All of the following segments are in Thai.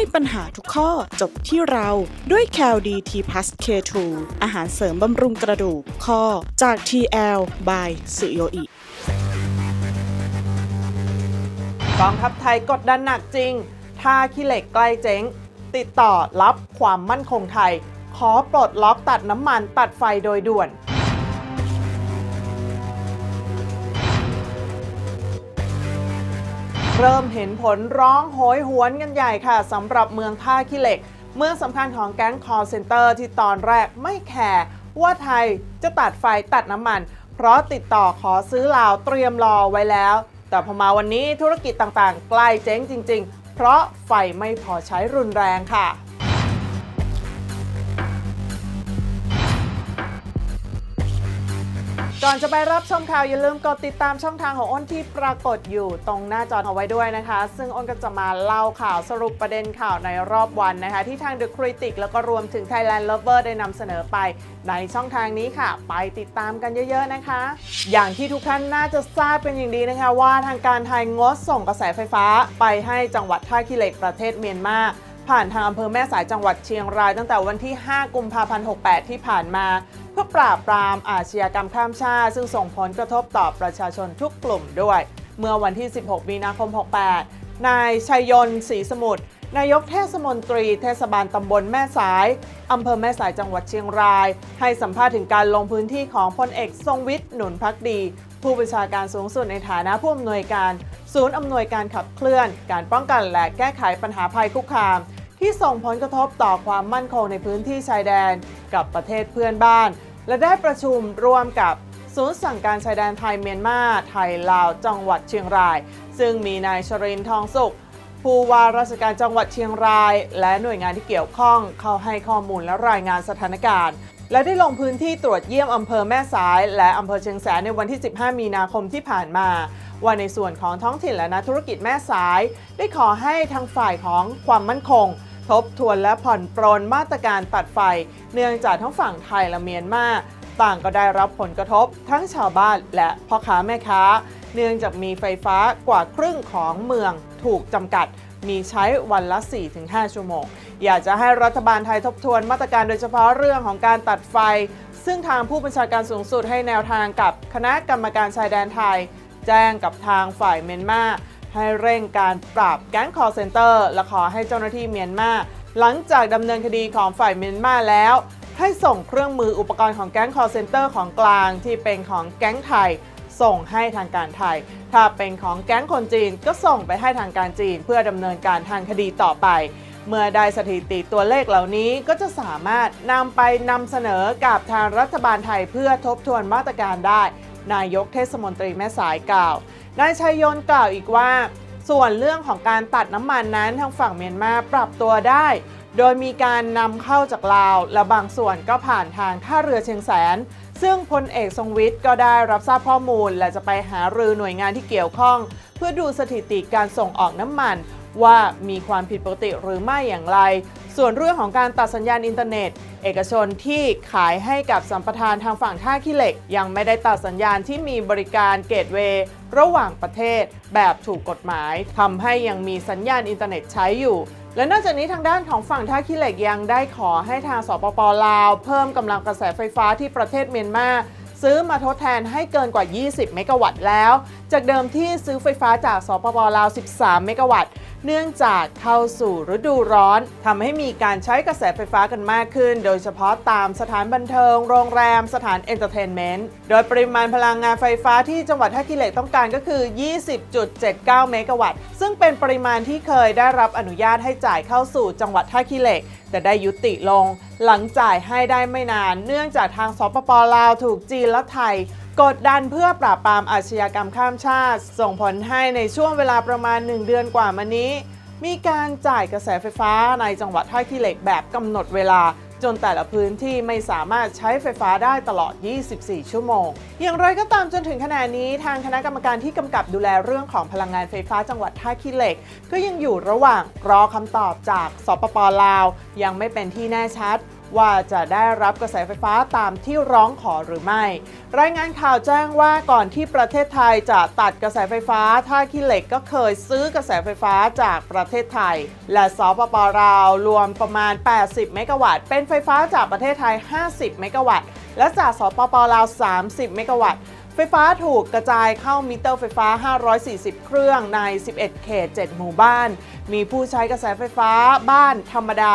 ให้ปัญหาทุกข้อจบที่เราด้วย c a l d t p l u s K2 อาหารเสริมบำรุงกระดูกข้อจาก TL by สุโยอิกองทัพไทยกดดันหนักจริงท่าขี้เหล็กใกล้เจ๊ง ติดต่อรับความมั่นคงไทย ขอปลดล็อกตัดน้ำมันตัดไฟโดยด่วน เริ่มเห็นผลร้องโหยหวนกันใหญ่ค่ะสำหรับเมืองท่าขี้เหล็ก เมืองสำคัญของแก๊งคอร์เซนเตอร์ที่ตอนแรกไม่แคร์ว่าไทยจะตัดไฟตัดน้ำมัน เพราะติดต่อขอซื้อลาวเตรียมรอไว้แล้ว แต่พอมาวันนี้ธุรกิจต่างๆ ใกล้เจ๊งจริง ๆ เพราะไฟไม่พอใช้รุนแรงค่ะ ก่อนจะไปรับชมข่าวอย่าลืมกดติดตามช่องทางของอ้นที่ปรากฏอยู่ตรงหน้าจอเอาไว้ด้วยนะคะ ซึ่งอ้นก็จะมาเล่าข่าวสรุปประเด็นข่าวในรอบวันนะคะ ที่ทาง The Critic แล้วก็รวมถึง Thailand Lover ได้นำเสนอไป ในช่องทางนี้ค่ะ ไปติดตามกันเยอะๆนะคะ อย่างที่ทุกท่านน่าจะทราบเป็นอย่างดีนะคะ ว่าทางการไทยงดส่งกระแสไฟฟ้า ไปให้จังหวัดท่าขี้เหล็กประเทศเมียนมาผ่านทางอำเภอแม่สายจังหวัดเชียงรายตั้งแต่วันที่ 5 กุมภาพันธ์ 68 ที่ผ่านมา เพื่อปราบปรามอาชญากรรมข้ามชาติ ซึ่งส่งผลกระทบต่อประชาชนทุกกลุ่มด้วย เมื่อวันที่ 16 มีนาคม 68 นายชัยยนต์ศรีสมุทรนายกเทศมนตรีเทศบาลตำบลแม่สาย อำเภอแม่สายจังหวัดเชียงราย ให้สัมภาษณ์ถึงการลงพื้นที่ของพลเอกทรงวิทย์หนุนพักดี ผู้บัญชาการสูงสุดในฐานะผู้อำนวยการ ศูนย์อำนวยการขับเคลื่อน การป้องกันและแก้ไขปัญหาภัยคุกคาม ที่ส่งผลกระทบต่อความมั่นคงในพื้นที่ชายแดนกับประเทศเพื่อนบ้าน และได้ประชุมร่วมกับศูนย์สั่งการชายแดนไทยเมียนมาไทยลาวจังหวัดเชียงราย ซึ่งมีนายชรินทองสุขผู้ว่าราชการจังหวัดเชียงราย และหน่วยงานที่เกี่ยวข้องเข้าให้ข้อมูลและรายงานสถานการณ์ และได้ลงพื้นที่ตรวจเยี่ยมอำเภอแม่สาย และอำเภอเชียงแสนในวันที่ 15 มีนาคมที่ผ่านมา ว่าในส่วนของท้องถิ่นและนักธุรกิจแม่สาย ได้ขอให้ทางฝ่ายของความมั่นคง ทบทวนและผ่อนปรนมาตรการตัดไฟ เนื่องจากทั้งฝั่งไทยและเมียนมาต่างก็ได้รับผลกระทบทั้งชาวบ้านและพ่อค้าแม่ค้า เนื่องจากมีไฟฟ้ากว่าครึ่งของเมืองถูกจำกัดมีใช้วันละ 4-5 ชั่วโมง อยากจะให้รัฐบาลไทยทบทวนมาตรการโดยเฉพาะเรื่องของการตัดไฟ ซึ่งทางผู้บัญชาการสูงสุดให้แนวทางกับคณะกรรมการชายแดนไทย แจ้งกับทางฝ่ายเมียนมา ให้เร่งการปราบแก๊งคอร์เซนเตอร์และขอให้เจ้าหน้าที่เมียนมาหลังจากดำเนินคดีของฝ่ายเมียนมาแล้ว ให้ส่งเครื่องมืออุปกรณ์ของแก๊งคอร์เซนเตอร์ของกลางที่เป็นของแก๊งไทย ส่งให้ทางการไทย ถ้าเป็นของแก๊งคนจีนก็ส่งไปให้ทางการจีน เพื่อดำเนินการทางคดีต่อไป เมื่อได้สถิติตัวเลขเหล่านี้ก็จะสามารถนำไปนำเสนอกับทางรัฐบาลไทยเพื่อทบทวนมาตรการได้ นายกเทศมนตรีแม่สายกล่าว นายชัยยนต์กล่าวอีกว่า ส่วนเรื่องของการตัดน้ำมันนั้นทางฝั่งเมียนมาปรับตัวได้ โดยมีการนำเข้าจากลาว และบางส่วนก็ผ่านทางท่าเรือเชียงแสน ซึ่งพลเอกทรงวิทย์ก็ได้รับทราบข้อมูล และจะไปหารือหน่วยงานที่เกี่ยวข้อง เพื่อดูสถิติการส่งออกน้ำมัน ว่ามีความผิดปกติหรือไม่อย่างไร ส่วนเรื่องของการตัดสัญญาณอินเทอร์เน็ต เอกชนที่ขายให้กับสัมปทานทางฝั่งท่าขี้เหล็ก ยังไม่ได้ตัดสัญญาณที่มีบริการเกตเวย์ระหว่างประเทศแบบถูกกฎหมายทำให้ยังมีสัญญาณอินเทอร์เน็ตใช้อยู่และนอกจากนี้ทางด้านของฝั่งท่าขี้เหล็กยังได้ขอให้ทางสปปลาว เพิ่มกำลังกระแสไฟฟ้าที่ประเทศเมียนมา ซื้อมาทดแทนให้เกินกว่า 20 เมกะวัตต์แล้ว จากเดิมที่ซื้อไฟฟ้าจากสปปลาว 13 เมกะวัตต์เนื่องจากเข้าสู่ฤดูร้อนทำให้มีการใช้กระแสไฟฟ้ากันมากขึ้น โดยเฉพาะตามสถานบันเทิง โรงแรม สถานเอนเตอร์เทนเมนต์ โดยปริมาณพลังงานไฟฟ้าที่จังหวัดท่าขี้เล็กต้องการก็คือ 20.79 เมกะวัตต์ ซึ่งเป็นปริมาณที่เคยได้รับอนุญาตให้จ่ายเข้าสู่จังหวัดท่าขี้เล็ก แต่ได้ยุติลง หลังจ่ายให้ได้ไม่นาน เนื่องจากทางสปปลาวถูกจีนและไทย กดดันเพื่อปราบปรามอาชญากรรมข้ามชาติ ส่งผลให้ในช่วงเวลาประมาณ 1 เดือนกว่ามานี้ มีการจ่ายกระแสไฟฟ้าในจังหวัดท่าขี้เหล็กแบบกำหนดเวลา จนแต่ละพื้นที่ไม่สามารถใช้ไฟฟ้าได้ตลอด 24 ชั่วโมง อย่างไรก็ตามจนถึงขณะนี้ทางคณะกรรมการที่กำกับดูแลเรื่องของพลังงานไฟฟ้าจังหวัดท่าขี้เหล็ก ก็ยังอยู่ระหว่างรอคำตอบจากสปปลาว ยังไม่เป็นที่แน่ชัด ว่าจะได้รับกระแสไฟฟ้าตามที่ร้องขอหรือไม่ รายงานข่าวแจ้งว่าก่อนที่ประเทศไทยจะตัดกระแสไฟฟ้าท่าขี้เหล็กก็เคยซื้อกระแสไฟฟ้าจากประเทศไทย และสปปลาวรวมประมาณ 80 เมกะวัตต์ เป็นไฟฟ้าจากประเทศไทย 50 เมกะวัตต์ และจากสปปลาว 30 เมกะวัตต์ไฟฟ้าถูกกระจายเข้ามิเตอร์ไฟฟ้า 540 เครื่องใน 11 เขต 7 หมู่บ้าน มีผู้ใช้กระแสไฟฟ้าบ้านธรรมดา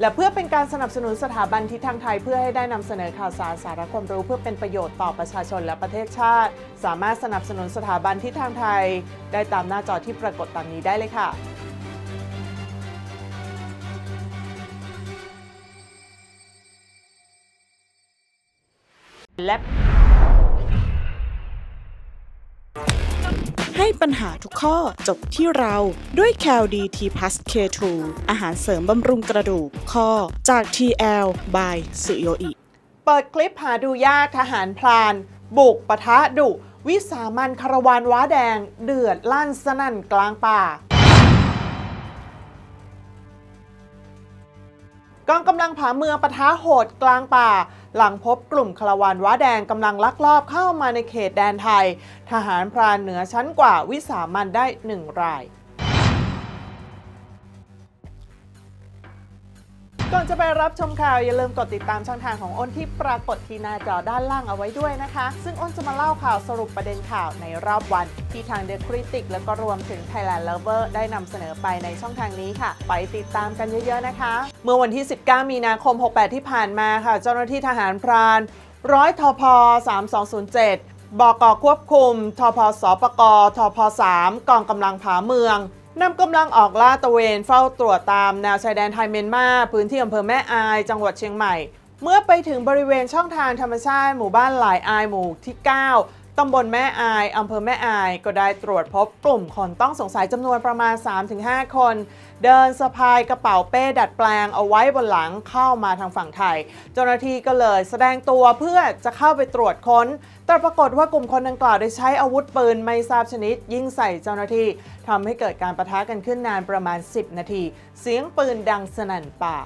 และเพื่อเป็นการสนับสนุนสถาบันทิศทางไทยเพื่อให้ได้นำเสนอข่าวสารสาระความรู้เพื่อเป็นประโยชน์ต่อประชาชนและประเทศชาติ สามารถสนับสนุนสถาบันทิศทางไทย ได้ตามหน้าจอที่ปรากฏตามนี้ได้เลยค่ะและ ปัญหาทุกข้อจบที่เราด้วย c a l d t p l u s K2 อาหารเสริมบำรุงกระดูกข้อจาก TL by สุโยอิ เปิดคลิปหาดูยากทหารพลาน บุกปะทะดุ วิสามันคารวานว้าแดง เดือดลั่นสนั่นกลางป่า กองกำลังผาเมืองปะทะโหดกลางป่า หลังพบกลุ่มคาราวานว้าแดงกำลังลักลอบเข้ามาในเขตแดนไทย ทหารพรานเหนือชั้นกว่าวิสามันได้หนึ่งราย ก่อนจะไปรับชมข่าว อย่าลืมกดติดตามช่องทางของอ้นที่ปรากฏที่หน้าจอด้านล่างเอาไว้ด้วยนะคะ ซึ่งอ้นจะมาเล่าข่าวสรุปประเด็นข่าวในรอบวัน ที่ทาง The Critic แล้วก็รวมถึง Thailand Lover ได้นำเสนอไปในช่องทางนี้ค่ะ ไปติดตามกันเยอะๆนะคะ เมื่อวันที่ 19 มีนาคม 68 ที่ผ่านมาค่ะ เจ้าหน้าที่ทหารพรานร้อยทพ3207บกควบคุมทพสปกทพ3กองกำลังผาเมือง นำกำลังออกลาดตระเวนเฝ้าตรวจตามแนวชายแดนไทยเมียนมา พื้นที่อำเภอแม่อาย จังหวัดเชียงใหม่ เมื่อไปถึงบริเวณช่องทางธรรมชาติหมู่บ้านหลายอายหมู่ที่ 9 ตำบลแม่อาย อำเภอแม่อาย ก็ได้ตรวจพบกลุ่มคนต้องสงสัยจำนวนประมาณ 3-5 คน เดินสะพายกระเป๋าเป้ดัดแปลงเอาไว้บนหลังเข้ามาทางฝั่งไทย เจ้าหน้าที่ก็เลยแสดงตัวเพื่อจะเข้าไปตรวจค้น แต่ปรากฏว่ากลุ่มคนดังกล่าวได้ใช้อาวุธปืนไม่ทราบชนิด ยิงใส่เจ้าหน้าที่ทำให้เกิดการประทะกันขึ้นนานประมาณ 10 นาที เสียงปืนดังสนั่นป่า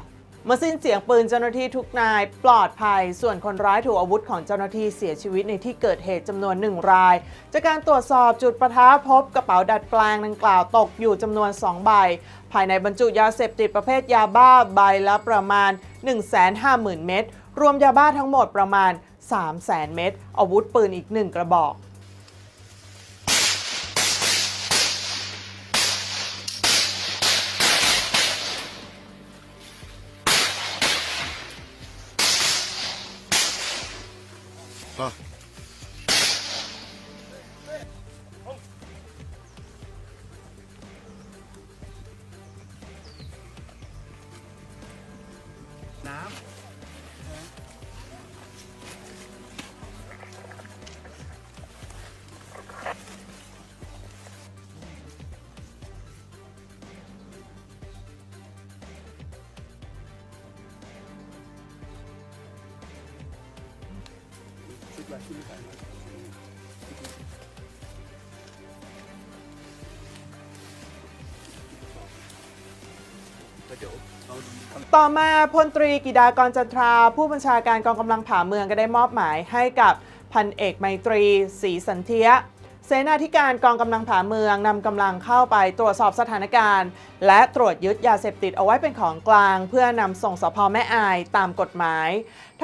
เมื่อสิ้นเสียงปืนเจ้าหน้าที่ทุกนายปลอดภัย ส่วนคนร้ายถูกอาวุธของเจ้าหน้าที่เสียชีวิตในที่เกิดเหตุจำนวนหนึ่งราย จากการตรวจสอบจุดประทะพบกระเป๋าดัดแปลงดังกล่าวตกอยู่จำนวน 2 ใบ ภายในบรรจุยาเสพติดประเภทยาบ้าใบละประมาณ 150,000 เม็ดรวมยาบ้าทั้งหมดประมาณ 300,000 เม็ดอาวุธปืนอีกหนึ่งกระบอก ต่อมาพลตรีกิดากรจันทรา ผู้บัญชาการกองกำลังผ่าเมืองก็ได้มอบหมายให้กับพันเอกไมตรีศรีสันเทียเสนาธิการกองกำลังผ่าเมืองนำกำลังเข้าไปตรวจสอบสถานการณ์ และตรวจยึดยาเสพติดเอาไว้เป็นของกลาง เพื่อนำส่งสพแม่อายตามกฎหมาย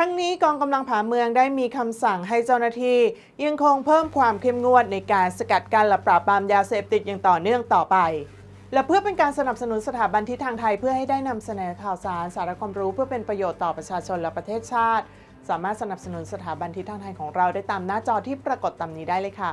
ทั้งนี้กองกำลังผ่าเมืองได้มีคำสั่งให้เจ้าหน้าที่ ยังคงเพิ่มความเข้มงวดในการสกัดกั้นและปราบปรามยาเสพติดอย่างต่อเนื่องต่อไป และเพื่อเป็นการสนับสนุนสถาบันทิศทางไทยเพื่อให้ได้นำเสนอข่าวสารสาระความรู้เพื่อเป็นประโยชน์ต่อประชาชนและประเทศชาติ สามารถสนับสนุนสถาบันทิศทางไทยของเราได้ตามหน้าจอที่ปรากฏตามนี้ได้เลยค่ะ